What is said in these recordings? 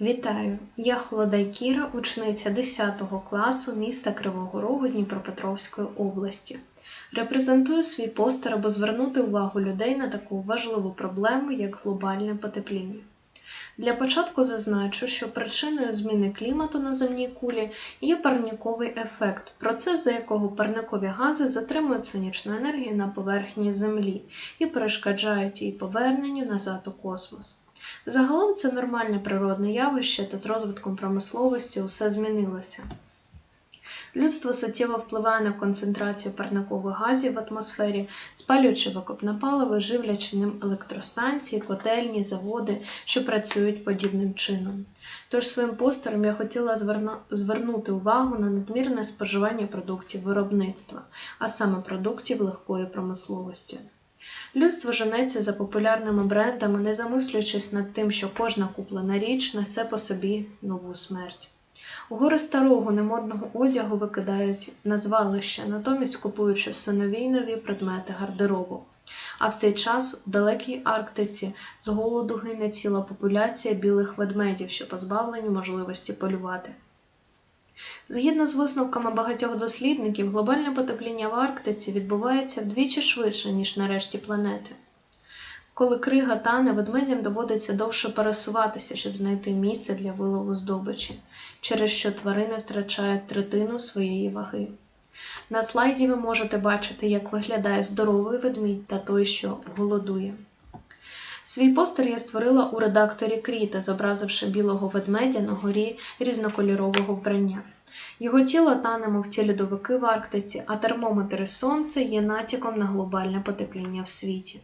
Вітаю! Я Холодай Кіра, учениця 10 класу міста Кривого Рогу Дніпропетровської області. Репрезентую свій постер, аби звернути увагу людей на таку важливу проблему, як глобальне потепління. Для початку зазначу, що причиною зміни клімату на земній кулі є парниковий ефект, процес, за якого парникові гази затримують сонячну енергію на поверхні Землі і перешкоджають її поверненню назад у космос. Загалом це нормальне природне явище, та з розвитком промисловості усе змінилося. Людство суттєво впливає на концентрацію парникових газів в атмосфері, спалюючи викопне паливо, живлячи ним електростанції, котельні, заводи, що працюють подібним чином. Тож своїм постером я хотіла зверну- звернути увагу на надмірне споживання продуктів виробництва, а саме продуктів легкої промисловості. Людство женеться за популярними брендами, не замислюючись над тим, що кожна куплена річ несе по собі нову смерть. Гори старого немодного одягу викидають на звалище, натомість купуючи все нові й нові предмети гардеробу. А в цей час у далекій Арктиці з голоду гине ціла популяція білих ведмедів, що позбавлені можливості полювати. Згідно з висновками багатьох дослідників, глобальне потепління в Арктиці відбувається вдвічі швидше, ніж на решті планети. Коли крига тане, ведмедям доводиться довше пересуватися, щоб знайти місце для вилову здобичі, через що тварини втрачають третину своєї ваги. На слайді ви можете бачити, як виглядає здоровий ведмідь та той, що голодує. Свій постер я створила у редакторі Кріта, зобразивши білого ведмедя на горі різнокольорового вбрання. Його тіло тане, мов ті льодовики в Арктиці, а термометри сонця є натяком на глобальне потепління в світі.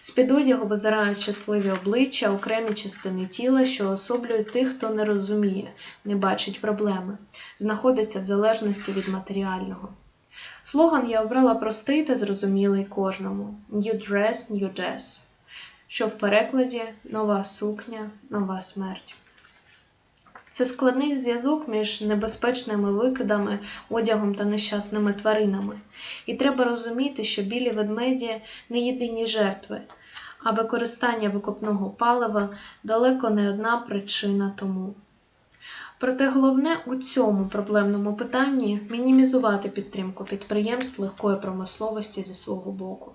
З-під одягу визирають щасливі обличчя, окремі частини тіла, що особлюють тих, хто не розуміє, не бачить проблеми, знаходиться в залежності від матеріального. Слоган я обрала простий та зрозумілий кожному: New dress, new death, що в перекладі нова сукня, нова смерть. Це складний зв'язок між небезпечними викидами, одягом та нещасними тваринами. І треба розуміти, що білі ведмеді не єдині жертви, а використання викопного палива далеко не одна причина тому. Проте головне у цьому проблемному питанні мінімізувати підтримку підприємств легкої промисловості зі свого боку.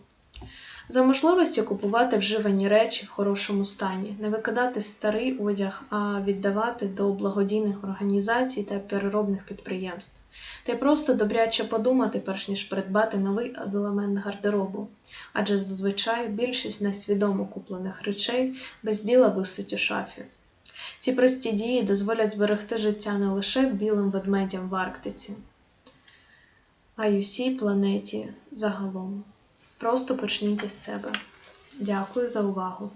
За можливості купувати вживані речі в хорошому стані, не викидати старий одяг, а віддавати до благодійних організацій та переробних підприємств. Та й просто добряче подумати, перш ніж придбати новий елемент гардеробу, адже зазвичай більшість несвідомо куплених речей без діла висить у шафі. Ці прості дії дозволять зберегти життя не лише білим ведмедям в Арктиці, а й усій планеті загалом. Просто почніть із себе. Дякую за увагу!